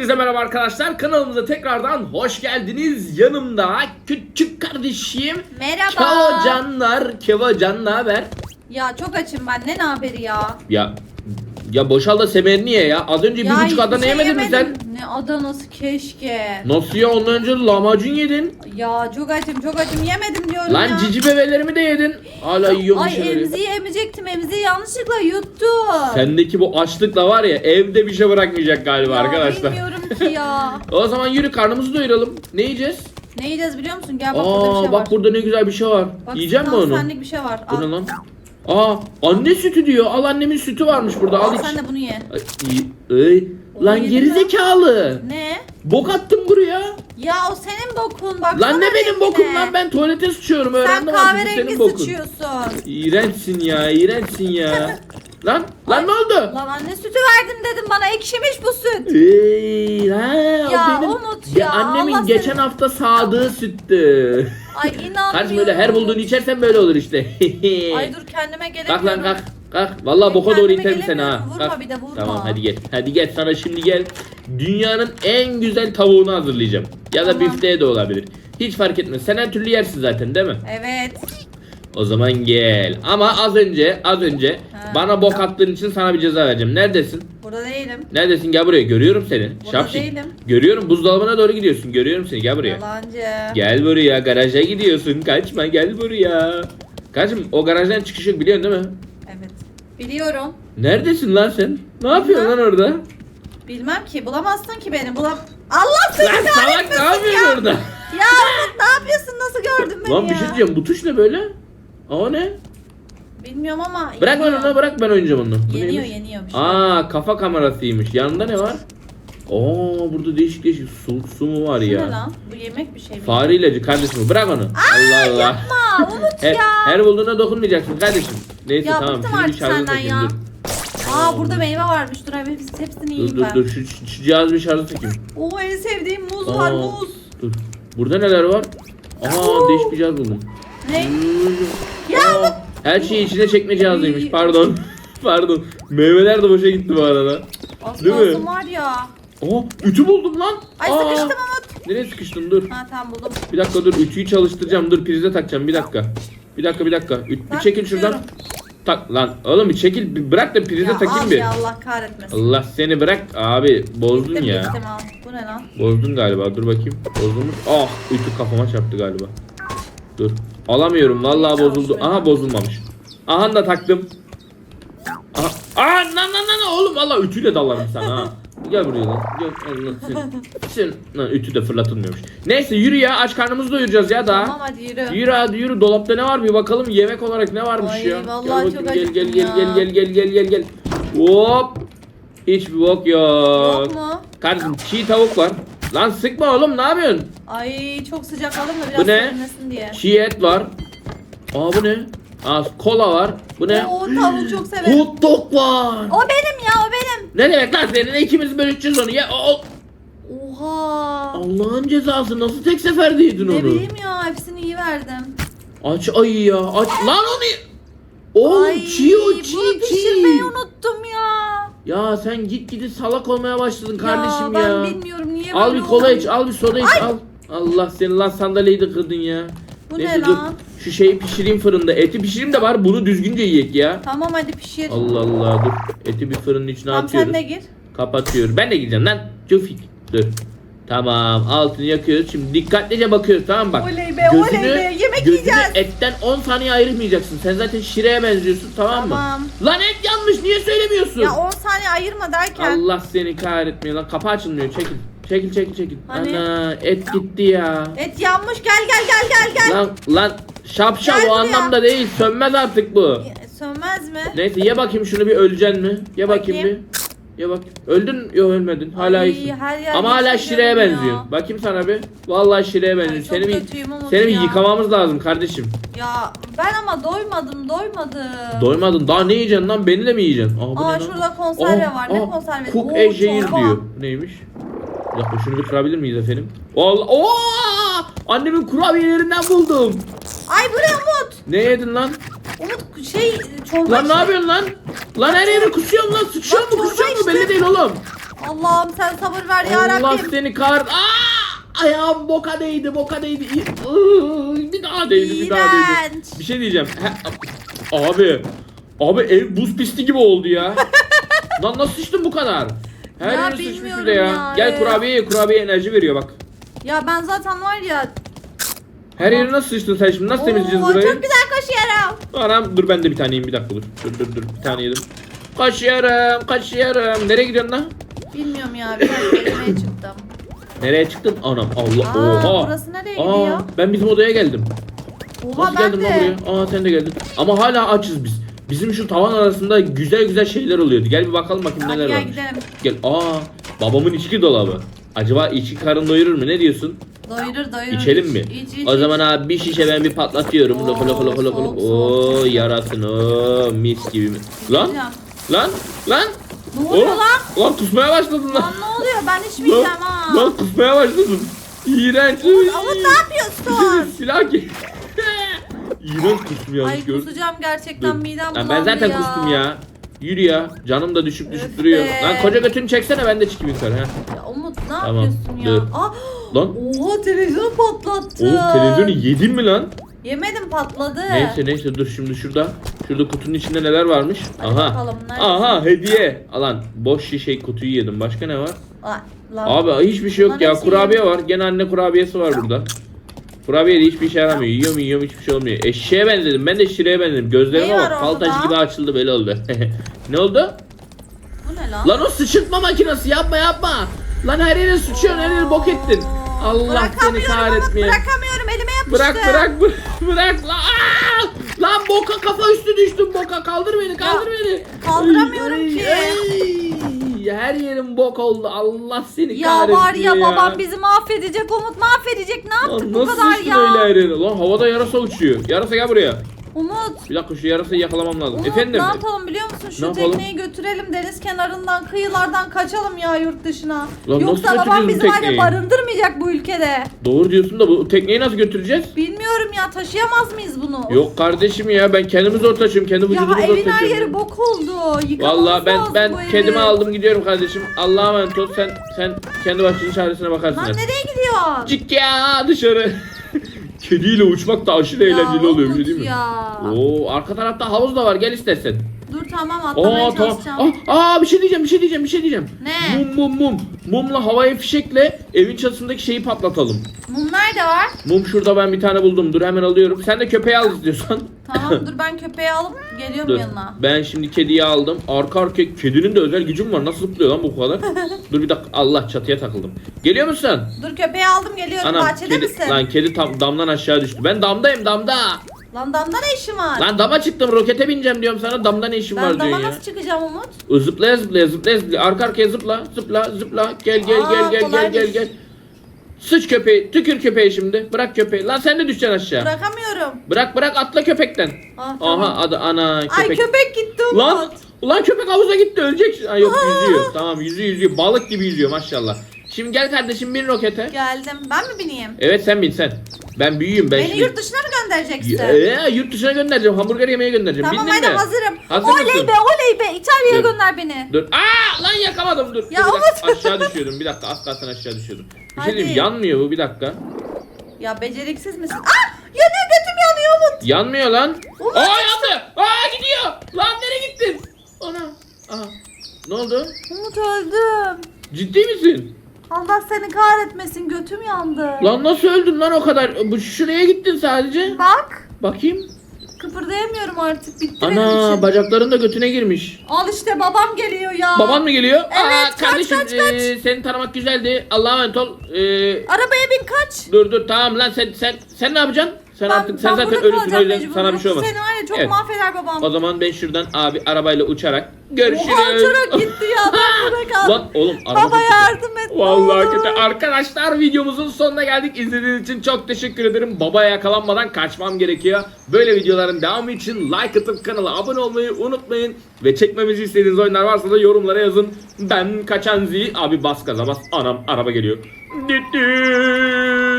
Hepinize merhaba arkadaşlar. Kanalımıza tekrardan hoş geldiniz. Yanımda küçük kardeşim Merhaba. Kevocanlar. Kevocan ne haber? Ya çok açım ben ne haberi ya? Ya ya boşal da semerini ye ya. Az önce bir buçuk hiçbir Adana şey yemedin mi sen? yemedim. Ne Adana'sı keşke. Nasıl ya ondan önce lahmacun yedin. Ya çok açım çok açım yemedim diyorum Lan ya. cici bebelerimi de yedin. Hala yiyormuş Ay şeyleri. emziği emecektim emziği yanlışlıkla yuttum. Sendeki bu açlıkla var ya evde bir şey bırakmayacak galiba ya, arkadaşlar. Bilmiyorum ki ya. O zaman yürü karnımızı doyuralım. Ne yiyeceğiz? ne yiyeceğiz biliyor musun? Gel bak burada bir Aa şey bak var. burada ne güzel bir şey var. Yiyecek mi tam onu? senlik bir şey var. Bu ne lan? Aa anne sütü diyor. Al annemin sütü varmış burada. Al, iç. sen de bunu ye. Ay, iyi. Ay, lan yedin geri mi? zekalı. Ne? Bok attım buraya. Ya o senin bokun bak. Lan ne benim bokum lan ben tuvalete sıçıyorum Sen öğrendim bu kahverengi senin bokun. sıçıyorsun. İğrençsin ya iğrençsin ya. lan lan ne oldu? Lan anne sütü verdim dedim bana ekşimiş bu süt. Ey, ha, o Ya, benim, unut Ge- ya, Annemin Allah geçen seni- hafta sağdığı süttü. Ay inanmıyorum. Kardeşim öyle her bulduğunu içersen böyle olur işte. Ay dur kendime gelemiyorum. Kalk lan kalk. Kalk. Vallahi boka doğru Kendime iterim seni ha. gelemiyorum. Vurma Kalk. bir de, vurma. Tamam hadi gel. Hadi gel sana şimdi gel. Dünyanın en güzel tavuğunu hazırlayacağım. Ya da Tamam. bifteği de olabilir. Hiç fark etmez. Sen her türlü yersin zaten değil mi? Evet. O zaman gel. Ama az önce az önce. Bana bok attığın için sana bir ceza vereceğim. Neredesin? Burada değilim. Neredesin? Gel buraya. Görüyorum seni. Burada Şapşik. değilim. Görüyorum. Buzdolabına doğru gidiyorsun. Görüyorum seni. Gel buraya. Yalancı. Gel buraya. Garaja gidiyorsun. Kaçma. Gel buraya. Kaçım o garajdan çıkış yok biliyorsun değil mi? Evet. Biliyorum. Neredesin lan sen? Ne yapıyorsun lan orada? Bilmem ki bulamazsın ki beni. Bulam Allah seni Lan salak ne kahretmesin yapıyorsun ya. orada? Ya ne yapıyorsun? Nasıl gördün beni Lan ya? bir şey diyeceğim bu tuş ne böyle? Aa ne? Bilmiyorum ama. Bırak ben yeniyor. onu bırak ben oynayacağım onu. Bu Yeniyor neymiş? yeniyor bir şey. Aa kafa kamerasıymış. Yanında ne var? Oo burada değişik değişik su, su mu var Bu ya? ne lan? Bu yemek bir şey mi? Fare ilacı kardeşim bırak onu. Allah Allah. Yapma Umut Her, ya. her bulduğuna dokunmayacaksın kardeşim. Neyse Ya tamam. bıktım bir artık senden takayım, ya. Dur. Aa burada meyve varmış. Dur abi hepsini, hepsini Dur yiyeyim dur ben. dur şu, şu, şu cihazı bir şarja takayım. Oo en sevdiğim muz var Aa, muz. Dur. Burada neler var? Aa değişik bir cihaz buldum. Ne? Ya Her şeyi içine çekme cihazıymış. Pardon. Pardon. Meyveler de boşa gitti bu arada. Az Değil mi? kalsın var ya. Aa ütü buldum lan. Ay Aa, sıkıştım Umut. Nereye sıkıştın dur. Ha tamam buldum. Bir dakika dur ütüyü çalıştıracağım. Dur prize takacağım bir dakika. Bir dakika bir dakika. Üt, bir çekil şuradan. Tak lan. Oğlum bir çekil. Bir bırak da prize takayım bir. ya Allah kahretmesin. Allah seni bırak. Abi bozdun Gittim, ya. gittim, al. Bu ne lan? Bozdun galiba. Dur bakayım. Bozdun mu? Ah ütü kafama çarptı galiba. Dur. Alamıyorum. Vallahi bozuldu. Aha bozulmamış. Aha da taktım. Aha. Aa lan lan lan oğlum valla ütüyle dalarım sana ha. Gel buraya lan. Gel. Sen lan ütü de fırlatılmıyormuş. Neyse yürü ya aç karnımızı doyuracağız ya daha. Tamam hadi yürü. Yürü hadi yürü dolapta ne var bir bakalım yemek olarak ne varmış Ay, ya. vallahi gel çok gel gel gel ya. gel gel gel gel gel. Hop. Hiçbir bok yok. Yok mu? Kardeşim çiğ tavuk var. Lan sıkma oğlum ne yapıyorsun? Ay çok sıcak alın da Bu biraz ne? serinlesin diye. Çiğ et var. Aa bu ne? Aa kola var. Bu ne? Oo tavuğu çok severim. Hot dog var. O benim ya o benim. Ne demek lan senin ikimiz bölüşeceğiz onu ya. O- Oha. Allah'ın cezası nasıl tek seferde yedin Ne onu? bileyim ya hepsini iyi verdim. Aç ayı ya. Aç lan onu. Oğlum çiğ o çiğ bunu çiğ. pişirmeyi unuttum ya. Ya sen git gidi salak olmaya başladın kardeşim ya. ya. Ben bilmiyorum niye Al böyle bir kola oldu. iç, al bir soda iç, al. Allah seni lan sandalyeyi de kırdın ya. Bu ne dur. lan? Şu şeyi pişireyim fırında. Eti pişireyim de var bunu düzgünce yiyek ya. Tamam hadi pişir. Allah Allah dur. Eti bir fırının içine Tamam atıyoruz. sen de gir. Kapatıyoruz. Ben de gideceğim lan. Cufik. Dur. Tamam altını yakıyoruz. Şimdi dikkatlice bakıyoruz tamam mı bak. Oley be, oley be, yemek gözünü yiyeceğiz. etten 10 saniye ayırmayacaksın. Sen zaten şireye benziyorsun tamam, Tamam. mı? Lan et yanmış niye söylemiyorsun? Ya 10 saniye ayırma derken. Allah seni kahretmiyor lan. Kapı açılmıyor. Çekil. Çekil çekil çekil. Hani? Ana et gitti ya. Et yanmış gel gel gel gel gel. Lan lan şapşal Gel o buraya. anlamda değil. Sönmez artık bu. Sönmez mi? Neyse ye bakayım şunu bir öleceksin mi? Ye bakayım, Bakayım. bir. Ye bak. Öldün yok ölmedin. Hala Ay, iyisin. her yer Ama hala yeşil şireye görünüyor. benziyor. Bakayım sana bir. Vallahi şireye benziyor. çok Seni bir kötüyüm Umut seni bir ya. yıkamamız lazım kardeşim. Ya ben ama doymadım doymadım. Doymadın. Daha ne yiyeceksin lan? Beni de mi yiyeceksin? Aa, bu Aa ne lan? şurada konserve Aa, var. Ne aa, konservesi? Cook Oo, Ejeir çorba. diyor. Neymiş? Bir dakika şunu bir kırabilir miyiz efendim? Allah! Oo! Annemin kurabiyelerinden buldum. Ay bu ne Umut? Ne yedin lan? Umut şey çorba Lan ne işte. yapıyorsun lan? Lan her yere kusuyorsun lan. Sıçıyor mu kusuyor mu belli değil oğlum. Allah'ım sen sabır ver ya Allah Rabbim. seni kar... Aa! Ayağım boka değdi, boka değdi. Bir daha değdi, bir daha değdi. İğrenç. Bir şey diyeceğim. He- abi, abi ev buz pisti gibi oldu ya. Lan nasıl sıçtın bu kadar? Her Ya yeri sıçmış bilmiyorum de ya. ya, Gel evet. kurabiye ye, kurabiye enerji veriyor bak. Ya ben zaten var ya. Her yeri nasıl sıçtın sen şimdi? Nasıl temizleyeceğiz Oo, burayı? Çok güzel koşuyorum. Anam dur ben de bir tane yiyeyim bir dakika dur. Dur dur dur bir tane yedim. Kaçıyorum kaçıyorum. Nereye gidiyorsun lan? Bilmiyorum ya biraz gezmeye çıktım. Nereye çıktın? Anam Allah Aa, oha. burası nereye Aa, gidiyor? ben bizim odaya geldim. Oha Nasıl ben geldin lan de. buraya? Aa sen de geldin. Ama hala açız biz. Bizim şu tavan arasında güzel güzel şeyler oluyordu. Gel bir bakalım bakayım Hadi neler gel varmış. gidelim. Gel. Aa babamın içki dolabı. Acaba içki karın doyurur mu? Ne diyorsun? Doyurur doyurur. İçelim İç, mi? İç, iç, o zaman abi bir şişe ben bir patlatıyorum. Oo, loko loko soğuk, loko. soğuk, Oo yarasın. Oo mis gibi? Lan lan lan. Ne oluyor Oğlum, lan? Lan kusmaya başladın lan. Lan ne oluyor ben içmeyeceğim Lan, ha. lan kusmaya başladın. İğrenç. Umut ne yapıyorsun? Silah ki. İğrenç yalnız Ay gördün. kusacağım gerçekten Dur. midem Lan bulandı ben zaten ya. kustum ya. Yürü ya. Canım da düşüp düşüp Öf duruyor. be. Lan koca götünü çeksene ben de çıkayım yukarı ha. Ne Tamam, yapıyorsun ya? dur. Aa, Lan oha televizyon patlattı. oğlum televizyonu yedin mi lan? Yemedim patladı. Neyse neyse dur şimdi şurada. Şurada kutunun içinde neler varmış? Hadi Aha. bakalım, nerede? Aha hediye. Alan boş şişe kutuyu yedim. Başka ne var? Lan. Abi hiçbir şey yok ya. hepsi Kurabiye var. Gene anne kurabiyesi var burada. Kurabiye de hiçbir işe yaramıyor. Yiyorum yiyorum hiçbir şey olmuyor. Eşeğe benzedim. Ben de şireye benzedim. Gözlerime Ne var bak. Fal taşı gibi açıldı böyle oldu. ne oldu? Bu ne lan? Lan o sıçırtma makinesi yapma yapma. Lan her yere sıçıyorsun her yere bok ettin. Allah seni Bırakamıyorum kahretmeye. Bırakamıyorum elime yapıştı. Bırak bırak bırak bırak lan. Aa! Lan boka kafa üstü düştüm boka kaldır beni kaldır beni. kaldıramıyorum Ay, ki. ay. Her yerim bok oldu. Allah seni Ya kahretsin var ya, babam bizi mahvedecek Umut mahvedecek ne yaptık Lan bu nasıl kadar sıçtın ya? öyle her yere? Lan havada yarasa uçuyor. Yarasa gel buraya. Umut. Bir dakika şu yarasayı yakalamam lazım. Umut Efendim? ne yapalım biliyor musun? Ne Şu yapalım? tekneyi götürelim deniz kenarından, kıyılardan kaçalım ya yurt dışına. Lan Yoksa nasıl babam götüreceğiz bizi var ya tekneyi? barındırmayacak bu ülkede. Doğru diyorsun da bu tekneyi nasıl götüreceğiz? Bilmiyorum ya taşıyamaz mıyız bunu? Yok kardeşim ya ben kendimi zor taşıyorum. Kendi Ya vücudumu zor evin her taşıyorum. yeri bok oldu. Yıkamamız Vallahi ben lazım ben evi. kedimi aldım gidiyorum kardeşim. Allah'a emanet ol. Sen sen kendi başının çaresine bakarsın. Lan hadi. nereye gidiyorsun? Çık ya dışarı. Kediyle uçmak da aşırı eğlenceli oluyor bir şey değil mi? Ya. Oo arka tarafta havuz da var gel istersen. Tamam atlamaya Aa tamam. çalışacağım. Aa, aa bir şey diyeceğim bir şey diyeceğim bir şey diyeceğim. Ne? Mum mum mum. Mumla havai fişekle evin çatısındaki şeyi patlatalım. Mum nerede var? Mum şurada ben bir tane buldum. Dur hemen alıyorum. Sen de köpeği al istiyorsan. Tamam dur ben köpeği alıp geliyorum Dur. yanına. Ben şimdi kediyi aldım. Arka arkaya kedinin de özel gücüm var. Nasıl zıplıyor lan bu kadar? Dur bir dakika. Allah çatıya takıldım. Geliyor musun? Dur köpeği aldım geliyorum. Bahçede kedi, misin? lan kedi tam damdan aşağı düştü. Ben damdayım damda. Lan damda ne işin var? Lan dama çıktım rokete bineceğim diyorum sana damda ne işin var ben diyorsun dama ya. nasıl çıkacağım Umut? Zıplaya zıplaya zıplaya zıplaya arka arkaya zıpla zıpla zıpla gel gel Aa, gel gel gel gel gel. Sıç köpeği tükür köpeği şimdi bırak köpeği lan sen de düşeceksin aşağı. Bırakamıyorum. Bırak bırak atla köpekten. Ah, tamam. Aha adı ana Ay köpek. köpek gitti Umut. Lan ulan köpek havuza gitti ölecek. Ay yok yüzüyor. Tamam yüzüyor yüzüyor. Balık gibi yüzüyor maşallah. Şimdi gel kardeşim bin rokete. Geldim. Ben mi bineyim? Evet sen bin sen. Ben büyüğüm ben Beni şimdi. yurt dışına göndereceksin? Ya, yurt dışına göndereceğim. Hamburger yemeye göndereceğim. Tamam Bindin hadi mi? hazırım. Hazır oley mısın? be oley be İtalya'ya Dur. gönder beni. Dur. Aa lan yakaladım dur. Ya Dur, bir dakika. Aşağı düşüyordum. Bir dakika az kalsın aşağı düşüyordum. Bir şey Hadi. diyeyim yanmıyor bu bir dakika. Ya beceriksiz misin? Ah yanıyor götüm yanıyor Umut. Yanmıyor lan. Umut. Aa yandı. Aa gidiyor. Lan nereye gittin? Ana. Aa. Ne oldu? Umut öldüm. Ciddi misin? Allah seni kahretmesin götüm yandı. Lan nasıl öldün lan o kadar? Bu şuraya gittin sadece. Bak Bakayım. kıpırdayamıyorum artık bitti benim Ana için. bacakların da götüne girmiş. Al işte babam geliyor ya. Baban mı geliyor? Evet, kaç, kardeşim kaç, kaç. e, seni tanımak güzeldi. Allah'a emanet ol. E, Arabaya bin kaç. dur dur tamam lan sen sen sen ne yapacaksın? Sen artık sen zaten burada ölüsün o yüzden sana bir şey olmaz. Seni var ya çok Evet. mahveder babam. O zaman ben şuradan abi arabayla uçarak görüşürüz. Oha uçarak gitti ya ben burada kaldım. Lan oğlum araba Baba kötü. yardım et. ne Vallahi olur. kötü. Arkadaşlar videomuzun sonuna geldik. İzlediğiniz için çok teşekkür ederim. Babaya yakalanmadan kaçmam gerekiyor. Böyle videoların devamı için like atıp kanala abone olmayı unutmayın. Ve çekmemizi istediğiniz oyunlar varsa da yorumlara yazın. Ben kaçan zi abi bas gaza bas. Anam araba geliyor. Düt düt.